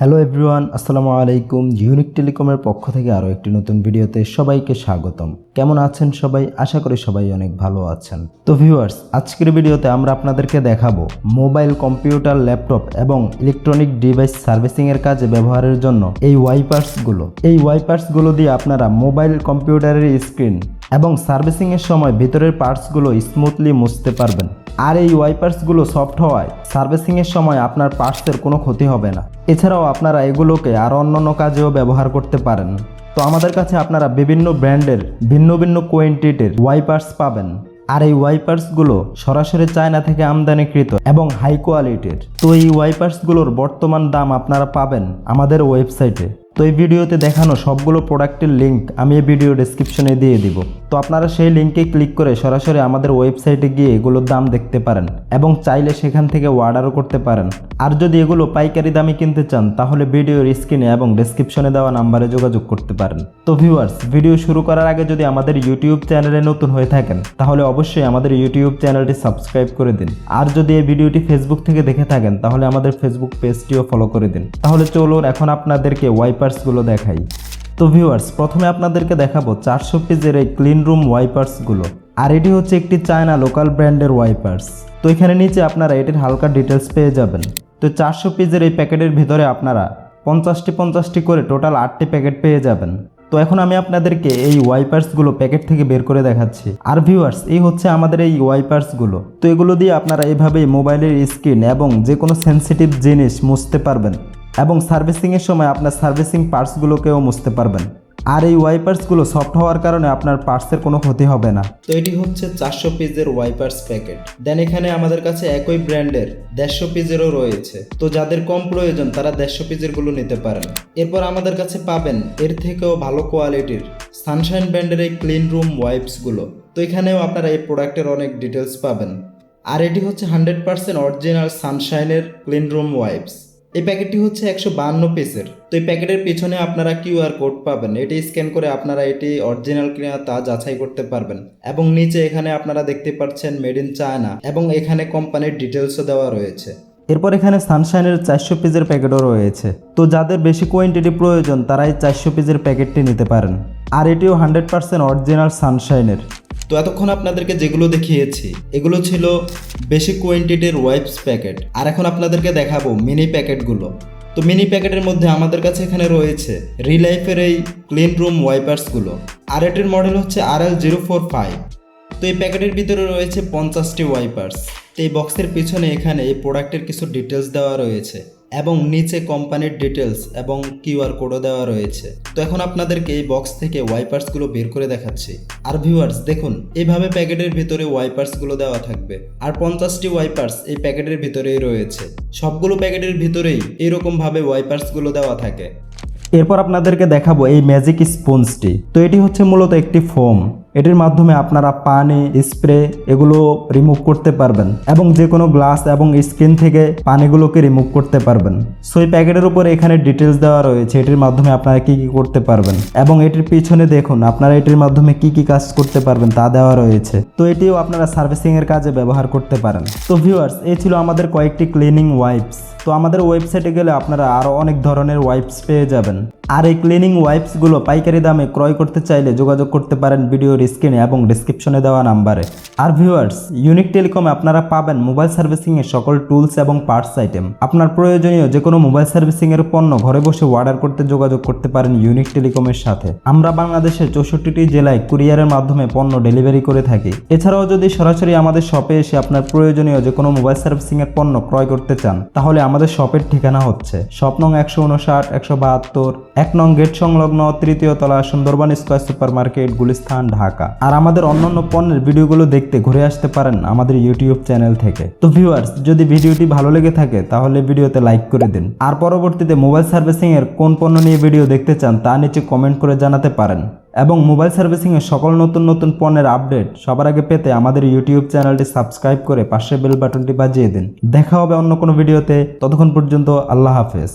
Hello everyone আসসালামু আলাইকুম। Unique টেলিকমের পক্ষ থেকে আরও একটি নতুন ভিডিওতে সবাইকে স্বাগতম। কেমন আছেন সবাই? আশা করি সবাই অনেক ভালো আছেন। তো ভিউয়ার্স আজকের ভিডিওতে আমরা আপনাদেরকে দেখাবো মোবাইল কম্পিউটার, ল্যাপটপ এবং ইলেকট্রনিক ডিভাইস সার্ভিসিংয়ের কাজে ব্যবহারের জন্য এই ওয়াইপার্সগুলো এই ওয়াইপার্সগুলো দিয়ে আপনারা মোবাইল কম্পিউটারের স্ক্রিন এবং সার্ভিসিংয়ের সময় ভিতরের পার্টসগুলো স্মুথলি মুছতে পারবেন। আর এই ওয়াইপার্সগুলো সফট হওয়ায় সার্ভিসিংয়ের সময় আপনার পার্টসের কোনো ক্ষতি হবে না। এছাড়াও আপনারা এগুলোকে আরও অন্যান্য কাজেও ব্যবহার করতে পারেন। তো আমাদের কাছে আপনারা বিভিন্ন ব্র্যান্ডের, ভিন্ন ভিন্ন কোয়েন্টিটির ওয়াইপার্স পাবেন। আর এই ওয়াইপার্সগুলো সরাসরি চায়না থেকে আমদানিকৃত এবং হাই কোয়ালিটির তো এই ওয়াইপার্সগুলোর বর্তমান দাম আপনারা পাবেন আমাদের ওয়েবসাইটে তো এই ভিডিওতে দেখানো সবগুলো প্রোডাক্টের লিঙ্ক আমি এই ভিডিও ডেসক্রিপশনে দিয়ে দিব। তো আপনারা সেই লিঙ্কে ক্লিক করে সরাসরি আমাদের ওয়েবসাইটে গিয়ে এগুলোর দাম দেখতে পারেন এবং চাইলে সেখান থেকে অর্ডারও করতে পারেন। আর যদি এগুলো পাইকারি দামে কিনতে চান, তাহলে ভিডিওর স্ক্রিনে এবং ডেসক্রিপশনে দেওয়া নাম্বারে যোগাযোগ করতে পারেন। তো ভিউয়ার্স ভিডিও শুরু করার আগে যদি আমাদের ইউটিউব চ্যানেলে নতুন হয়ে থাকেন, তাহলে অবশ্যই আমাদের ইউটিউব চ্যানেলটি সাবস্ক্রাইব করে দিন। আর যদি এই ভিডিওটি ফেসবুক থেকে দেখে থাকেন, তাহলে আমাদের ফেসবুক পেজটিও ফলো করে দিন। তাহলে চলুন এখন আপনাদেরকে ওয়াইপার্সগুলো দেখাই। তো ভিউয়ার্স প্রথমে আপনাদেরকে দেখাবো চারশো পিসের এই ক্লিন রুম ওয়াইপার্সগুলো আর এটি হচ্ছে একটি চায়না লোকাল ব্র্যান্ডের ওয়াইপার্স তো এখানে নিচে আপনারা এটির হালকা ডিটেলস পেয়ে যাবেন। তো চারশো পিসের এই প্যাকেটের ভিতরে আপনারা পঞ্চাশটি পঞ্চাশটি করে টোটাল আটটি প্যাকেট পেয়ে যাবেন। তো এখন আমি আপনাদেরকে এই ওয়াইপার্সগুলো প্যাকেট থেকে বের করে দেখাচ্ছি। আর ভিউয়ার্স এই হচ্ছে আমাদের এই ওয়াইপার্সগুলো তো এগুলো দিয়ে আপনারা এইভাবেই মোবাইলের স্ক্রিন এবং যে কোনো সেন্সিটিভ জিনিস মুছতে পারবেন। এবং সার্ভিসিংয়ের সময় আপনার সার্ভিসিং পার্টসগুলোকেও মুছতে পারবেন। আর এই ওয়াইপার্সগুলো সফট হওয়ার কারণে আপনার পার্টসের কোনো ক্ষতি হবে না। তো এটি হচ্ছে চারশো পিসের ওয়াইপার্স প্যাকেট দেন এখানে আমাদের কাছে একই ব্র্যান্ডের দেড়শো পিসেরও রয়েছে। তো যাদের কম প্রয়োজন, তারা দেড়শো পিসেরগুলো নিতে পারেন। এরপর আমাদের কাছে পাবেন এর থেকেও ভালো কোয়ালিটির সানশাইন ব্র্যান্ডের এই ক্লিন রুম ওয়াইপসগুলো তো এখানেও আপনারা এই প্রোডাক্টের অনেক ডিটেলস পাবেন। আর এটি হচ্ছে হান্ড্রেড পার্সেন্ট অরিজিনাল সানশাইনের ক্লিন রুম ওয়াইপস এই প্যাকেটটি হচ্ছে একশো বান্ন পিসের তো এই প্যাকেটের পিছনে আপনারা কিউআর কোড পাবেন। এটি স্ক্যান করে আপনারা এটি অরিজিনাল কিনা তা যাচাই করতে পারবেন। এবং নিচে এখানে আপনারা দেখতে পাচ্ছেন মেড ইন চায়না এবং এখানে কোম্পানির ডিটেলসও দেওয়া রয়েছে। এরপর এখানে সানশাইনের চারশো পিসের প্যাকেটও রয়েছে। তো যাদের বেশি কোয়ান্টিটি প্রয়োজন, তারা এই চারশো পিসের প্যাকেটটি নিতে পারেন। আর এটিও হান্ড্রেড পার্সেন্ট অরিজিনাল সানশাইনের। তো এতক্ষণ আপনাদেরকে যেগুলো দেখিয়েছি, এগুলো ছিল বেশি কোয়েন্টিটির ওয়াইপস প্যাকেট আর এখন আপনাদেরকে দেখাবো মিনি প্যাকেটগুলো তো মিনি প্যাকেটের মধ্যে আমাদের কাছে এখানে রয়েছে রিলাইফের এই ক্লিন রুম ওয়াইপার্সগুলো আর এটির মডেল হচ্ছে R L zero four five তো এই প্যাকেটের ভিতরে রয়েছে পঞ্চাশটি ওয়াইপার্স তো এই বক্সের পিছনে এখানে এই প্রোডাক্টের কিছু ডিটেলস দেওয়া রয়েছে। এবং নিচে কোম্পানির ডিটেলস এবং কিউআর কোডও দেওয়া রয়েছে। তো এখন আপনাদেরকে এই বক্স থেকে ওয়াইপার্সগুলো বের করে দেখাচ্ছি। আর ভিউয়ার্স দেখুন এইভাবে প্যাকেটের ভিতরে ওয়াইপার্সগুলো দেওয়া থাকবে। আর পঞ্চাশটি ওয়াইপার্স এই প্যাকেটের ভিতরেই রয়েছে। সবগুলো প্যাকেটের ভিতরেই এরকমভাবে ওয়াইপার্সগুলো দেওয়া থাকে। এরপর আপনাদেরকে দেখাবো এই ম্যাজিক স্পঞ্জটি তো এটি হচ্ছে মূলত একটি ফোম এটির মাধ্যমে আপনারা পানি, স্প্রে এগুলো রিমুভ করতে পারবেন এবং যে কোনো গ্লাস এবং স্কিন থেকে পানিগুলোকে রিমুভ করতে পারবেন। সো এই প্যাকেটের উপর এখানে ডিটেলস দেওয়া রয়েছে, এটির মাধ্যমে আপনারা কি কি করতে পারবেন এবং এটির পিছনে দেখুন, আপনারা এটির মাধ্যমে কি কি কাজ করতে পারবেন তা দেওয়া রয়েছে। তো, এটিও আপনারা সার্ভিসিং এর কাজে ব্যবহার করতে পারেন। তো ভিউয়ার্স এই ছিল আমাদের কয়েকটি ক্লিনিং ওয়াইপস তো, আমাদের ওয়েবসাইটে গেলে আপনারা আরও অনেক ধরনের ওয়াইপস পেয়ে যাবেন। আর এই ক্লিনিং ওয়াইপসগুলো পাইকারি দামে ক্রয় করতে চাইলে যোগাযোগ করতে পারেন ভিডিওর স্ক্রিনে এবং ডিসক্রিপশনে দেওয়া নাম্বারে। আর ভিউয়ার্স ইউনিক টেলিকমে আপনারা পাবেন মোবাইল সার্ভিসিংয়ের সকল টুলস এবং পার্টস আইটেম আপনার প্রয়োজনীয় যে কোনো মোবাইল সার্ভিসিংয়ের পণ্য ঘরে বসে অর্ডার করতে যোগাযোগ করতে পারেন ইউনিক টেলিকমের সাথে। আমরা বাংলাদেশের চৌষট্টিটি জেলায় কুরিয়ারের মাধ্যমে পণ্য ডেলিভারি করে থাকি। এছাড়াও যদি সরাসরি আমাদের শপে এসে আপনার প্রয়োজনীয় যে কোনো মোবাইল সার্ভিসিংয়ের পণ্য ক্রয় করতে চান, তাহলে আমাদের শপের ঠিকানা হচ্ছে শপ নং একশো উনষাট, একশো বাহাত্তর, এক নং গেট সংলগ্ন তৃতীয় তলা Sundarban square super market Gulistan, Dhaka. আর আমাদের অন্যান্য পণ্যের ভিডিওগুলো দেখতে ঘুরে আসতে পারেন আমাদের ইউটিউব চ্যানেল থেকে। তো ভিউয়ার্স যদি ভিডিওটি ভালো লেগে থাকে, তাহলে ভিডিওতে লাইক করে দিন। আর পরবর্তীতে মোবাইল সার্ভিসিং এর কোন পণ্য নিয়ে ভিডিও দেখতে চান, তা নিচে কমেন্ট করে জানাতে পারেন। এবং মোবাইল সার্ভিসিংয়ের সকল নতুন নতুন পণ্যের আপডেট সবার আগে পেতে আমাদের ইউটিউব চ্যানেলটি সাবস্ক্রাইব করে পাশে বেল বাটনটি বাজিয়ে দিন। দেখা হবে অন্য কোনো ভিডিওতে ততক্ষণ পর্যন্ত আল্লাহ হাফেজ।